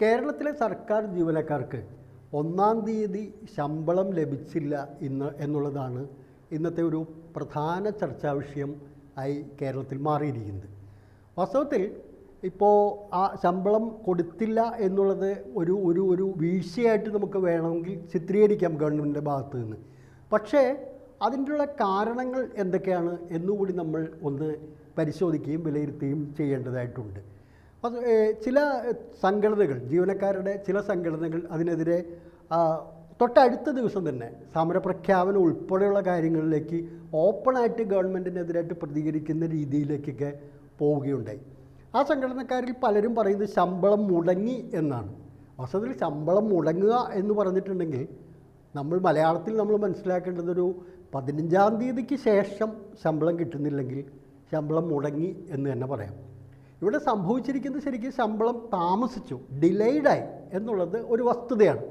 കേരളത്തിലെ സർക്കാർ ജീവനക്കാർക്ക് ഒന്നാം തീയതി ശമ്പളം ലഭിച്ചില്ല ഇന്ന് എന്നുള്ളതാണ് ഇന്നത്തെ ഒരു പ്രധാന ചർച്ചാ വിഷയം ആയി കേരളത്തിൽ മാറിയിരിക്കുന്നത്. വാസ്തവത്തിൽ ഇപ്പോൾ ആ ശമ്പളം കൊടുത്തില്ല എന്നുള്ളത് ഒരു ഒരു ഒരു വീഴ്ചയായിട്ട് നമുക്ക് വേണമെങ്കിൽ ചിത്രീകരിക്കാം ഗവൺമെന്റിന്റെ ഭാഗത്ത് നിന്ന്. പക്ഷേ അതിന്റെയുള്ള കാരണങ്ങൾ എന്തൊക്കെയാണ് എന്നുകൂടി നമ്മൾ ഒന്ന് പരിശോധിക്കുകയും വിലയിരുത്തുകയും ചെയ്യേണ്ടതായിട്ടുണ്ട്. അത് ചില സംഘടനകൾ ജീവനക്കാരുടെ ചില സംഘടനകൾ അതിനെതിരെ തൊട്ടടുത്ത ദിവസം തന്നെ സമരപ്രഖ്യാപനം ഉൾപ്പെടെയുള്ള കാര്യങ്ങളിലേക്ക് ഓപ്പണായിട്ട് ഗവൺമെന്റിനെതിരായിട്ട് പ്രതികരിക്കുന്ന രീതിയിലേക്കൊക്കെ പോവുകയുണ്ടായി. ആ സംഘടനക്കാരിൽ പലരും പറയുന്നത് ശമ്പളം മുടങ്ങി എന്നാണ്. വാസ്തവത്തിൽ ശമ്പളം മുടങ്ങുക എന്ന് പറഞ്ഞിട്ടുണ്ടെങ്കിൽ നമ്മൾ മലയാളത്തിൽ നമ്മൾ മനസ്സിലാക്കേണ്ടത് ഒരു പതിനഞ്ചാം തീയതിക്ക് ശേഷം ശമ്പളം കിട്ടുന്നില്ലെങ്കിൽ ശമ്പളം മുടങ്ങി എന്ന് തന്നെ പറയാം. ഇവിടെ സംഭവിച്ചിരിക്കുന്നത് ശരിക്കും ശമ്പളം താമസിച്ചു ഡിലേഡായി എന്നുള്ളത് ഒരു വസ്തുതയാണ്.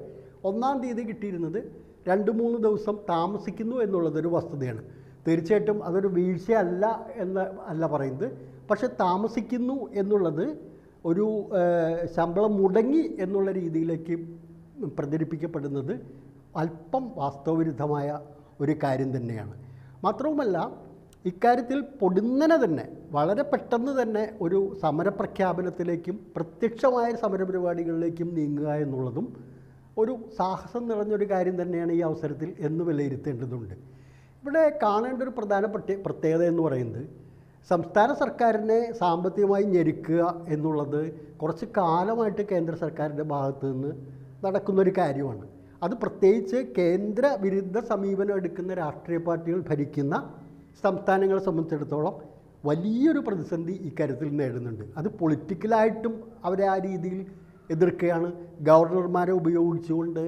ഒന്നാം തീയതി കിട്ടിയിരുന്നത് രണ്ട് മൂന്ന് ദിവസം താമസിക്കുന്നു എന്നുള്ളതൊരു വസ്തുതയാണ്. തീർച്ചയായിട്ടും അതൊരു വീഴ്ചയല്ല എന്ന് അല്ല പറയുന്നത്. പക്ഷെ താമസിക്കുന്നു എന്നുള്ളത് ഒരു ശമ്പളം മുടങ്ങി എന്നുള്ള രീതിയിലേക്ക് പ്രചരിപ്പിക്കപ്പെടുന്നത് അല്പം വാസ്തവവിരുദ്ധമായ ഒരു കാര്യം തന്നെയാണ്. മാത്രവുമല്ല ഇക്കാര്യത്തിൽ പൊടുന്നനെ തന്നെ വളരെ പെട്ടെന്ന് തന്നെ ഒരു സമരപ്രഖ്യാപനത്തിലേക്കും പ്രത്യക്ഷമായ സമരപരിപാടികളിലേക്കും നീങ്ങുക എന്നുള്ളതും ഒരു സാഹസം നിറഞ്ഞൊരു കാര്യം തന്നെയാണ് ഈ അവസരത്തിൽ എന്ന് വിലയിരുത്തേണ്ടതുണ്ട്. ഇവിടെ കാണേണ്ട ഒരു പ്രധാനപ്പെട്ട പ്രത്യേകത എന്ന് പറയുന്നത് സംസ്ഥാന സർക്കാരിനെ സാമ്പത്തികമായി ഞെരുക്കുക എന്നുള്ളത് കുറച്ച് കാലമായിട്ട് കേന്ദ്ര സർക്കാരിന്റെ ഭാഗത്ത് നിന്ന് നടക്കുന്നൊരു കാര്യമാണ്. അത് പ്രത്യേകിച്ച് കേന്ദ്ര വിരുദ്ധ സമീപനം എടുക്കുന്ന രാഷ്ട്രീയ പാർട്ടികൾ ഭരിക്കുന്ന സംസ്ഥാനങ്ങളെ സംബന്ധിച്ചിടത്തോളം വലിയൊരു പ്രതിസന്ധി ഇക്കാര്യത്തിൽ നേടുന്നുണ്ട് അത് പൊളിറ്റിക്കലായിട്ടും അവരെ ആ രീതിയിൽ എതിർക്കുകയാണ്. ഗവർണർമാരെ ഉപയോഗിച്ചുകൊണ്ട്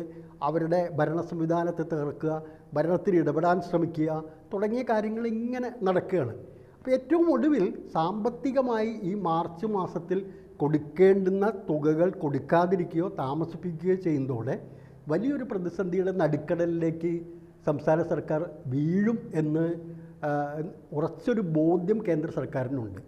അവരുടെ ഭരണ സംവിധാനത്തെ തകർക്കുക ഭരണത്തിൽ ഇടപെടാൻ ശ്രമിക്കുക തുടങ്ങിയ കാര്യങ്ങൾ ഇങ്ങനെ നടക്കുകയാണ്. അപ്പോൾ ഏറ്റവും ഒടുവിൽ സാമ്പത്തികമായി ഈ മാർച്ച് മാസത്തിൽ കൊടുക്കേണ്ടുന്ന തുകകൾ കൊടുക്കാതിരിക്കുകയോ താമസിപ്പിക്കുകയോ ചെയ്യുന്നതോടെ വലിയൊരു പ്രതിസന്ധിയുടെ നടുക്കടലിലേക്ക് സംസ്ഥാന സർക്കാർ വീഴും എന്ന് ഉറച്ചൊരു ബോധ്യം കേന്ദ്ര സർക്കാരിനുണ്ട്.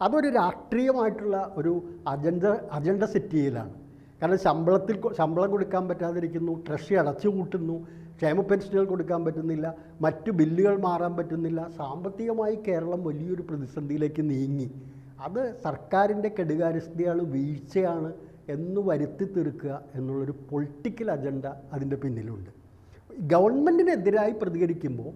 അതൊരു രാഷ്ട്രീയമായിട്ടുള്ള ഒരു അജണ്ട അജണ്ട സെറ്റ് ചെയ്യലാണ് കാരണം ശമ്പളത്തിൽ ശമ്പളം കൊടുക്കാൻ പറ്റാതിരിക്കുന്നു ട്രഷറി അടച്ചു കൂട്ടുന്നു ക്ഷേമ പെൻഷനുകൾ കൊടുക്കാൻ പറ്റുന്നില്ല മറ്റു ബില്ലുകൾ മാറാൻ പറ്റുന്നില്ല സാമ്പത്തികമായി കേരളം വലിയൊരു പ്രതിസന്ധിയിലേക്ക് നീങ്ങി. അത് സർക്കാരിന്റെ കെടുകാര്യസ്ഥതയാണ് വീഴ്ചയാണ് എന്ന് വരുത്തി തീർക്കുക എന്നുള്ളൊരു പൊളിറ്റിക്കൽ അജണ്ട അതിന്റെ പിന്നിലുണ്ട്. ഗവൺമെന്റിനെതിരായി പ്രതികരിക്കുമ്പോൾ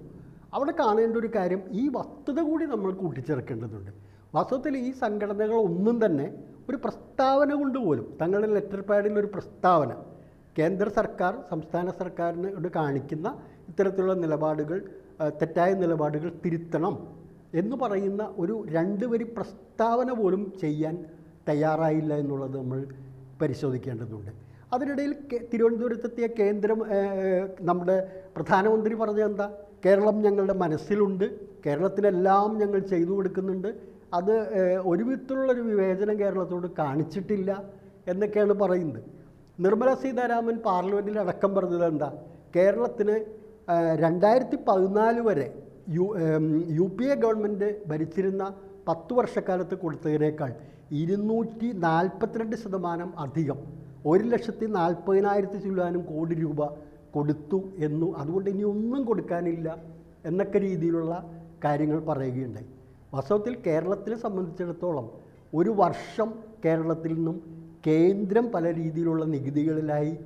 അവിടെ കാണേണ്ട ഒരു കാര്യം ഈ വസ്തുത കൂടി നമ്മൾ കൂട്ടിച്ചേർക്കേണ്ടതുണ്ട്. വാസ്തവത്തിൽ ഈ സംഘടനകളൊന്നും തന്നെ ഒരു പ്രസ്താവന കൊണ്ടുപോലും തങ്ങളുടെ ലെറ്റർ പാഡിൽ ഒരു പ്രസ്താവന കേന്ദ്ര സർക്കാർ സംസ്ഥാന സർക്കാരിനോട് കാണിക്കുന്ന ഇത്തരത്തിലുള്ള നിലപാടുകൾ തെറ്റായ നിലപാടുകൾ തിരുത്തണം എന്ന് പറയുന്ന ഒരു രണ്ട് വരി പ്രസ്താവന പോലും ചെയ്യാൻ തയ്യാറായില്ല എന്നുള്ളത് നമ്മൾ പരിശോധിക്കേണ്ടതുണ്ട്. അതിനിടയിൽ തിരുവനന്തപുരത്തെത്തിയ കേന്ദ്രം നമ്മുടെ പ്രധാനമന്ത്രി പറഞ്ഞത് എന്താ? കേരളം ഞങ്ങളുടെ മനസ്സിലുണ്ട്. കേരളത്തിനെല്ലാം ഞങ്ങൾ ചെയ്തു കൊടുക്കുന്നുണ്ട്. അത് ഒരു വിധത്തിലുള്ളൊരു വിവേചനം കേരളത്തോട് കാണിച്ചിട്ടില്ല എന്നൊക്കെയാണ് പറയുന്നത്. നിർമ്മല സീതാരാമൻ പാർലമെന്റിൽ അടക്കം പറഞ്ഞത് എന്താ? കേരളത്തിന് രണ്ടായിരത്തി പതിനാല് വരെ U U P A government ഭരിച്ചിരുന്ന പത്ത് വർഷക്കാലത്ത് കൊടുത്തതിനേക്കാൾ ഇരുന്നൂറ്റി നാൽപ്പത്തിരണ്ട് ശതമാനം അധികം. ഒരു ലക്ഷത്തി നാൽപ്പതിനായിരത്തി ചില്ലാനും കോടി രൂപ കൊടുത്തു എന്നു. അതുകൊണ്ട് ഇനി ഒന്നും കൊടുക്കാനില്ല എന്നൊക്കെ രീതിയിലുള്ള കാര്യങ്ങൾ പറയുകയുണ്ടായി. വാസ്തവത്തിൽ കേരളത്തിനെ സംബന്ധിച്ചിടത്തോളം ഒരു വർഷം കേരളത്തിൽ നിന്നും കേന്ദ്രം പല രീതിയിലുള്ള നികുതികളിലായി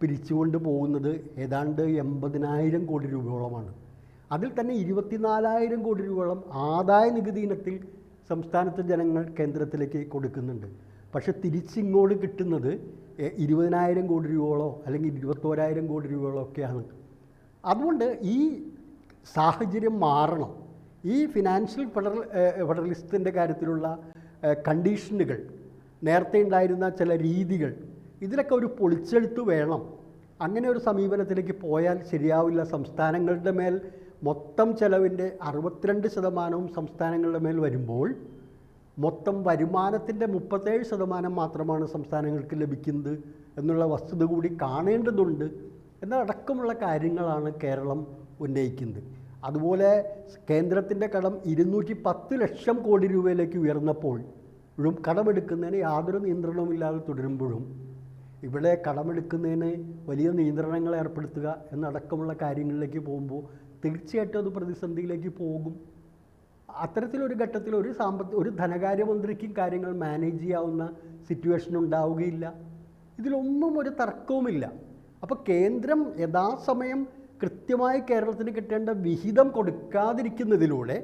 പിരിച്ചുകൊണ്ട് പോകുന്നത് ഏതാണ്ട് എൺപതിനായിരം കോടി രൂപയോളമാണ്. അതിൽ തന്നെ ഇരുപത്തിനാലായിരം കോടി രൂപയോളം ആദായ നികുതി ഇനത്തിൽ സംസ്ഥാനത്തെ ജനങ്ങൾ കേന്ദ്രത്തിലേക്ക് കൊടുക്കുന്നുണ്ട്. പക്ഷെ തിരിച്ചിങ്ങോട്ട് കിട്ടുന്നത് ഇരുപതിനായിരം കോടി രൂപകളോ അല്ലെങ്കിൽ ഇരുപത്തോരായിരം കോടി രൂപയോളോ ഒക്കെയാണ്. അതുകൊണ്ട് ഈ സാഹചര്യം മാറണം. ഈ ഫിനാൻഷ്യൽ ഫെഡറൽ ഫെഡറലിസത്തിന്റെ കാര്യത്തിലുള്ള കണ്ടീഷനുകൾ നേരത്തെ ഉണ്ടായിരുന്ന ചില രീതികൾ ഇതിലൊക്കെ ഒരു പൊളിച്ചെഴുത്ത് വേണം. അങ്ങനെ ഒരു സമീപനത്തിലേക്ക് പോയാൽ ശരിയാവില്ല. സംസ്ഥാനങ്ങളുടെ മേൽ മൊത്തം ചെലവിന്റെ അറുപത്തിരണ്ട് ശതമാനവും സംസ്ഥാനങ്ങളുടെ മേൽ വരുമ്പോൾ മൊത്തം വരുമാനത്തിന്റെ മുപ്പത്തേഴ് ശതമാനം മാത്രമാണ് സംസ്ഥാനങ്ങൾക്ക് ലഭിക്കുന്നത് എന്നുള്ള വസ്തുത കൂടി കാണേണ്ടതുണ്ട് എന്നടക്കമുള്ള കാര്യങ്ങളാണ് കേരളം ഉന്നയിക്കുന്നത്. അതുപോലെ കേന്ദ്രത്തിന്റെ കടം ഇരുന്നൂറ്റി പത്ത് ലക്ഷം കോടി രൂപയിലേക്ക് ഉയർന്നപ്പോൾ ഇപ്പോഴും കടമെടുക്കുന്നതിന് യാതൊരു നിയന്ത്രണവുമില്ലാതെ തുടരുമ്പോഴും ഇവിടെ കടമെടുക്കുന്നതിന് വലിയ നിയന്ത്രണങ്ങൾ ഏർപ്പെടുത്തുക എന്നടക്കമുള്ള കാര്യങ്ങളിലേക്ക് പോകുമ്പോൾ തീർച്ചയായിട്ടും അത് പ്രതിസന്ധിയിലേക്ക് പോകും. അത്തരത്തിലൊരു ഘട്ടത്തിൽ ഒരു സാമ്പത്തിക ഒരു ധനകാര്യമന്ത്രിക്കും കാര്യങ്ങൾ മാനേജ് ചെയ്യാവുന്ന സിറ്റുവേഷൻ ഉണ്ടാവുകയില്ല. ഇതിലൊന്നും ഒരു തർക്കവുമില്ല. അപ്പോൾ കേന്ദ്രം യഥാസമയം കൃത്യമായി കേരളത്തിന് കിട്ടേണ്ട വിഹിതം കൊടുക്കാതിരിക്കുന്നതിലൂടെ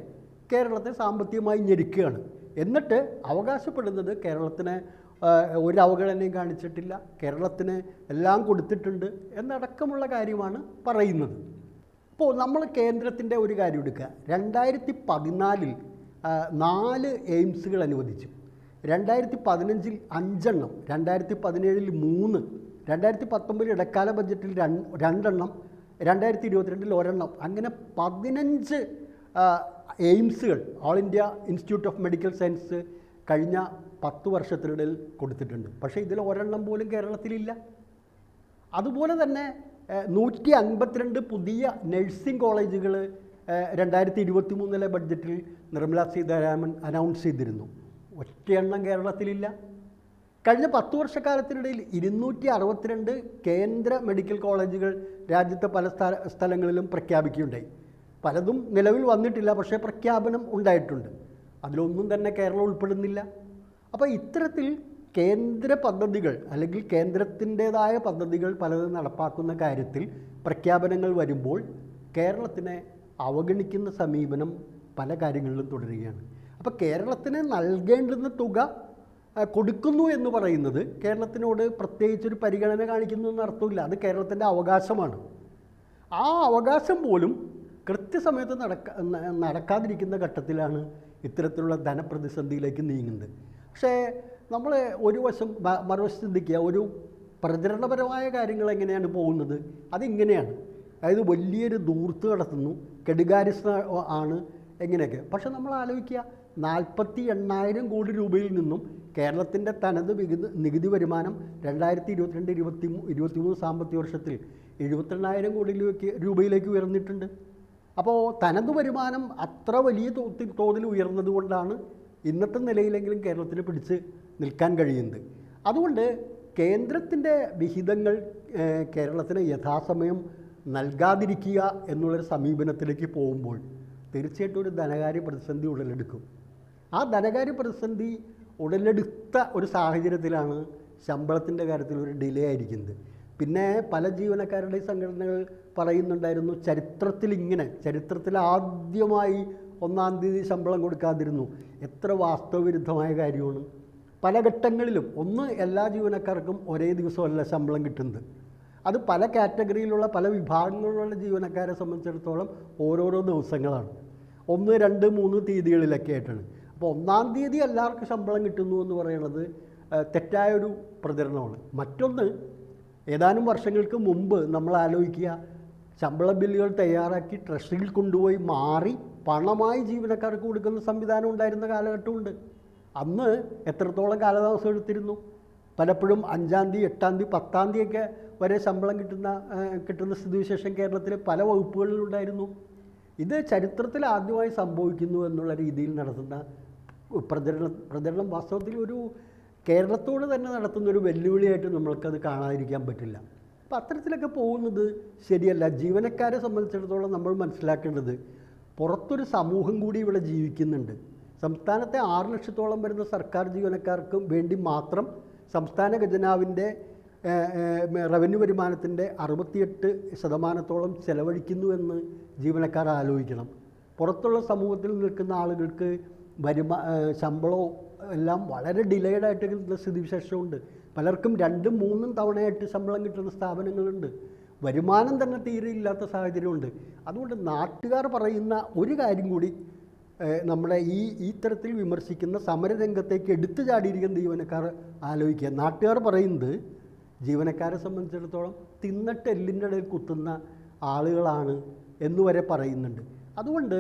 കേരളത്തെ സാമ്പത്തികമായി ഞെരുക്കുകയാണ്. എന്നിട്ട് അവകാശപ്പെടുന്നത് കേരളത്തിന് ഒരു അവഗണനയും കാണിച്ചിട്ടില്ല. കേരളത്തിന് എല്ലാം കൊടുത്തിട്ടുണ്ട് എന്നടക്കമുള്ള കാര്യമാണ് പറയുന്നത്. ഇപ്പോൾ നമ്മൾ കേന്ദ്രത്തിന്റെ ഒരു കാര്യം എടുക്കുക. രണ്ടായിരത്തി പതിനാലിൽ നാല് എയിംസുകൾ അനുവദിച്ചു. രണ്ടായിരത്തി പതിനഞ്ചിൽ അഞ്ചെണ്ണം. രണ്ടായിരത്തി പതിനേഴിൽ മൂന്ന്. രണ്ടായിരത്തി പത്തൊമ്പതിൽ ഇടക്കാല ബജറ്റിൽ രണ്ട് രണ്ടെണ്ണം. രണ്ടായിരത്തി ഇരുപത്തിരണ്ടിൽ ഒരെണ്ണം. അങ്ങനെ പതിനഞ്ച് എയിംസുകൾ All India Institute of Medical Science കഴിഞ്ഞ പത്ത് വർഷത്തിനിടയിൽ കൊടുത്തിട്ടുണ്ട്. പക്ഷേ ഇതിൽ ഒരെണ്ണം പോലും കേരളത്തിലില്ല. അതുപോലെ തന്നെ നൂറ്റി അൻപത്തിരണ്ട് പുതിയ നഴ്സിംഗ് കോളേജുകൾ രണ്ടായിരത്തി ഇരുപത്തി മൂന്നിലെ ബഡ്ജറ്റിൽ നിർമ്മല സീതാരാമൻ അനൗൺസ് ചെയ്തിരുന്നു. ഒറ്റ ഒറ്റയെണ്ണം കേരളത്തിലില്ല. കഴിഞ്ഞ പത്ത് വർഷക്കാലത്തിനിടയിൽ ഇരുന്നൂറ്റി അറുപത്തിരണ്ട് കേന്ദ്ര മെഡിക്കൽ കോളേജുകൾ രാജ്യത്തെ പല സ്ഥല സ്ഥലങ്ങളിലും പ്രഖ്യാപിക്കുകയുണ്ടായി. പലതും നിലവിൽ വന്നിട്ടില്ല പക്ഷേ പ്രഖ്യാപനം ഉണ്ടായിട്ടുണ്ട്. അതിലൊന്നും തന്നെ കേരളം ഉൾപ്പെടുന്നില്ല. അപ്പോൾ ഇത്തരത്തിൽ കേന്ദ്ര പദ്ധതികൾ അല്ലെങ്കിൽ കേന്ദ്രത്തിന്റേതായ പദ്ധതികൾ പലതും നടപ്പാക്കുന്ന കാര്യത്തിൽ പ്രഖ്യാപനങ്ങൾ വരുമ്പോൾ കേരളത്തിനെ അവഗണിക്കുന്ന സമീപനം പല കാര്യങ്ങളിലും തുടരുകയാണ്. അപ്പോൾ കേരളത്തിന് നൽകേണ്ടുന്ന തുക കൊടുക്കുന്നു എന്ന് പറയുന്നത് കേരളത്തിനോട് പ്രത്യേകിച്ചൊരു പരിഗണന കാണിക്കുന്നു എന്ന് അർത്ഥമില്ല. അത് കേരളത്തിന്റെ അവകാശമാണ്. ആ അവകാശം പോലും കൃത്യസമയത്ത് നടക്ക നടക്കാതിരിക്കുന്ന ഘട്ടത്തിലാണ് ഇത്തരത്തിലുള്ള ധനപ്രതിസന്ധിയിലേക്ക് നീങ്ങുന്നത്. പക്ഷേ നമ്മൾ ഒരു വശം മറുവശം ചിന്തിക്കുക ഒരു പ്രചരണപരമായ കാര്യങ്ങൾ എങ്ങനെയാണ് പോകുന്നത്? അതിങ്ങനെയാണ്. അതായത് വലിയൊരു ദൂർത്ത് നടത്തുന്നു കെടുകാരിസ് ആണ് എങ്ങനെയൊക്കെ പക്ഷെ നമ്മൾ ആലോചിക്കുക നാൽപ്പത്തി എണ്ണായിരം കോടി രൂപയിൽ നിന്നും കേരളത്തിന്റെ തനത് വികുതി നികുതി വരുമാനം രണ്ടായിരത്തി ഇരുപത്തിരണ്ട് ഇരുപത്തി ഇരുപത്തി മൂന്ന് സാമ്പത്തിക വർഷത്തിൽ എഴുപത്തെണ്ണായിരം കോടിയിലേക്ക് രൂപയിലേക്ക് ഉയർന്നിട്ടുണ്ട്. അപ്പോൾ തനത് വരുമാനം അത്ര വലിയ തോതിൽ ഉയർന്നതുകൊണ്ടാണ് ഉയർന്നത് കൊണ്ടാണ് ഇന്നത്തെ നിലയിലെങ്കിലും കേരളത്തിന് പിടിച്ച് നിൽക്കാൻ കഴിയുന്നത്. അതുകൊണ്ട് കേന്ദ്രത്തിന്റെ വിഹിതങ്ങൾ കേരളത്തിന് യഥാസമയം നൽകാതിരിക്കുക എന്നുള്ളൊരു സമീപനത്തിലേക്ക് പോകുമ്പോൾ തീർച്ചയായിട്ടും ഒരു ധനകാര്യ പ്രതിസന്ധി ഉടലെടുക്കും. ആ ധനകാര്യ പ്രതിസന്ധി ഉടലെടുത്ത ഒരു സാഹചര്യത്തിലാണ് ശമ്പളത്തിന്റെ കാര്യത്തിൽ ഒരു ഡിലേ ആയിരിക്കുന്നത്. പിന്നെ പല ജീവനക്കാരുടെ സംഘടനകൾ പറയുന്നുണ്ടായിരുന്നു ചരിത്രത്തിൽ ഇങ്ങനെ ചരിത്രത്തിൽ ആദ്യമായി ഒന്നാം തീയതി ശമ്പളം കൊടുക്കാതിരുന്നു. എത്ര വാസ്തവവിരുദ്ധമായ കാര്യമാണ്. പല ഘട്ടങ്ങളിലും ഒന്ന് എല്ലാ ജീവനക്കാർക്കും ഒരേ ദിവസമല്ല ശമ്പളം കിട്ടുന്നത്. അത് പല കാറ്റഗറിയിലുള്ള പല വിഭാഗങ്ങളിലുള്ള ജീവനക്കാരെ സംബന്ധിച്ചിടത്തോളം ഓരോരോ ദിവസങ്ങളാണ്. ഒന്ന് രണ്ട് മൂന്ന് തീയതികളിലൊക്കെ ആയിട്ടാണ്. അപ്പോൾ ഒന്നാം തീയതി എല്ലാവർക്കും ശമ്പളം കിട്ടുന്നു എന്ന് പറയുന്നത് തെറ്റായ തെറ്റായൊരു പ്രചരണമാണ്. മറ്റൊന്ന് ഏതാനും വർഷങ്ങൾക്ക് മുമ്പ് നമ്മൾ ആലോചിക്കുക ശമ്പള ബില്ലുകൾ തയ്യാറാക്കി ട്രഷറിയിൽ കൊണ്ടുപോയി മാറി പണമായി ജീവനക്കാർക്ക് കൊടുക്കുന്ന സംവിധാനം ഉണ്ടായിരുന്ന കാലഘട്ടമുണ്ട്. അന്ന് എത്രത്തോളം കാലതാമസം എടുത്തിരുന്നു? പലപ്പോഴും അഞ്ചാം തീയതി എട്ടാം തീയതി പത്താം തീയതിയൊക്കെ വരെ ശമ്പളം കിട്ടുന്ന കിട്ടുന്ന സ്ഥിതിവിശേഷം കേരളത്തിലെ പല വകുപ്പുകളിലുണ്ടായിരുന്നു ഇത് ചരിത്രത്തിൽ ആദ്യമായി സംഭവിക്കുന്നു എന്നുള്ള രീതിയിൽ നടത്തുന്ന പ്രചരണം പ്രചരണം വാസ്തവത്തിൽ ഒരു കേരളത്തോട് തന്നെ നടത്തുന്ന ഒരു വെല്ലുവിളിയായിട്ട് നമ്മൾക്കത് കാണാതിരിക്കാൻ പറ്റില്ല. അപ്പം അത്തരത്തിലൊക്കെ പോകുന്നത് ശരിയല്ല. ജീവനക്കാരെ സംബന്ധിച്ചിടത്തോളം നമ്മൾ മനസ്സിലാക്കേണ്ടത് പുറത്തൊരു സമൂഹം കൂടി ഇവിടെ ജീവിക്കുന്നുണ്ട്. സംസ്ഥാനത്തെ ആറ് ലക്ഷത്തോളം വരുന്ന സർക്കാർ ജീവനക്കാർക്ക് വേണ്ടി മാത്രം സംസ്ഥാന ഖജനാവിന്റെ റവന്യൂ വരുമാനത്തിന്റെ അറുപത്തിയെട്ട് ശതമാനത്തോളം ചെലവഴിക്കുന്നു എന്ന് ജീവനക്കാർ ആലോചിക്കണം. പുറത്തുള്ള സമൂഹത്തിൽ നിൽക്കുന്ന ആളുകൾക്ക് വരുമാ ശമ്പളവും എല്ലാം വളരെ ഡിലേഡ് ആയിട്ട് കിട്ടുന്ന സ്ഥിതിവിശേഷമുണ്ട്. പലർക്കും രണ്ടും മൂന്നും തവണയായിട്ട് ശമ്പളം കിട്ടുന്ന സ്ഥാപനങ്ങളുണ്ട്. വരുമാനം തന്നെ തീരെ ഇല്ലാത്ത സാഹചര്യമുണ്ട്. അതുകൊണ്ട് നാട്ടുകാർ പറയുന്ന ഒരു കാര്യം കൂടി നമ്മളെ ഈ ഈ തരത്തിൽ വിമർശിക്കുന്ന സമരരംഗത്തേക്ക് എടുത്തു ചാടിയിരിക്കുന്ന ജീവനക്കാർ ആലോചിക്കുക. നാട്ടുകാർ പറയുന്നത് ജീവനക്കാരെ സംബന്ധിച്ചിടത്തോളം തിന്നിട്ട് എല്ലിന്റെ ഇടയിൽ കുത്തുന്ന ആളുകളാണ് എന്നുവരെ പറയുന്നുണ്ട്. അതുകൊണ്ട്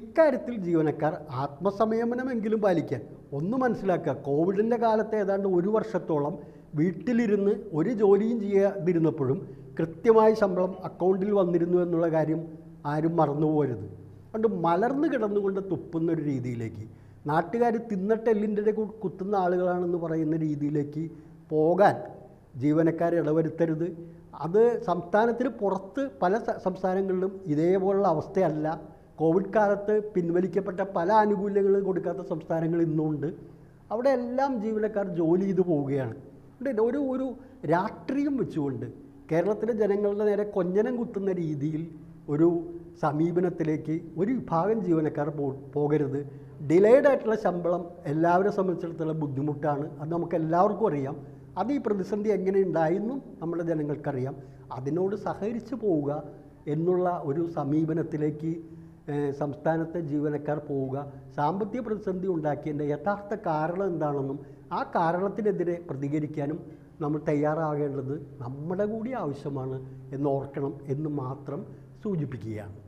ഇക്കാര്യത്തിൽ ജീവനക്കാർ ആത്മസംയമനമെങ്കിലും പാലിക്കാൻ ഒന്ന് മനസ്സിലാക്കുക കോവിഡിന്റെ കാലത്ത് ഏതാണ്ട് ഒരു വർഷത്തോളം വീട്ടിലിരുന്ന് ഒരു ജോലിയും ചെയ്യാതിരുന്നപ്പോഴും കൃത്യമായി ശമ്പളം അക്കൗണ്ടിൽ വന്നിരുന്നു എന്നുള്ള കാര്യം ആരും മറന്നു പോരുത് മലർന്നു കിടന്നുകൊണ്ട് തുപ്പുന്ന ഒരു രീതിയിലേക്ക് നാട്ടുകാർ തിന്നിട്ട് എല്ലിന്റെ കുത്തുന്ന ആളുകളാണെന്ന് പറയുന്ന രീതിയിലേക്ക് പോകാൻ ജീവനക്കാരെ ഇടവരുത്തരുത്. അത് സംസ്ഥാനത്തിന് പുറത്ത് പല സംസ്ഥാനങ്ങളിലും ഇതേപോലുള്ള അവസ്ഥയല്ല. കോവിഡ് കാലത്ത് പിൻവലിക്കപ്പെട്ട പല ആനുകൂല്യങ്ങളും കൊടുക്കാത്ത സംസ്ഥാനങ്ങൾ ഇന്നുണ്ട്. അവിടെ എല്ലാം ജീവനക്കാർ ജോലി ചെയ്തു പോവുകയാണ്. ഒരു ഒരു രാഷ്ട്രീയം വെച്ചുകൊണ്ട് കേരളത്തിലെ ജനങ്ങളുടെ നേരെ കൊഞ്ഞനം കുത്തുന്ന രീതിയിൽ ഒരു സമീപനത്തിലേക്ക് ഒരു വിഭാഗം ജീവനക്കാർ പോ പോകരുത്. ഡിലേഡ് ആയിട്ടുള്ള ശമ്പളം എല്ലാവരെ സംബന്ധിച്ചിടത്തോളം ബുദ്ധിമുട്ടാണ്. അത് നമുക്ക് എല്ലാവർക്കും അറിയാം. അത് ഈ പ്രതിസന്ധി എങ്ങനെ ഉണ്ടായെന്നും നമ്മുടെ ജനങ്ങൾക്കറിയാം. അതിനോട് സഹകരിച്ചു പോവുക എന്നുള്ള ഒരു സമീപനത്തിലേക്ക് സംസ്ഥാനത്തെ ജീവനക്കാർ പോവുക. സാമ്പത്തിക പ്രതിസന്ധി ഉണ്ടാക്കിയതിന്റെ യഥാർത്ഥ കാരണം എന്താണെന്നും ആ കാരണത്തിനെതിരെ പ്രതികരിക്കാനും നമ്മൾ തയ്യാറാകേണ്ടത് നമ്മുടെ കൂടി ആവശ്യമാണ് എന്നോർക്കണം എന്ന് മാത്രം സൂചിപ്പിക്കുകയാണ്.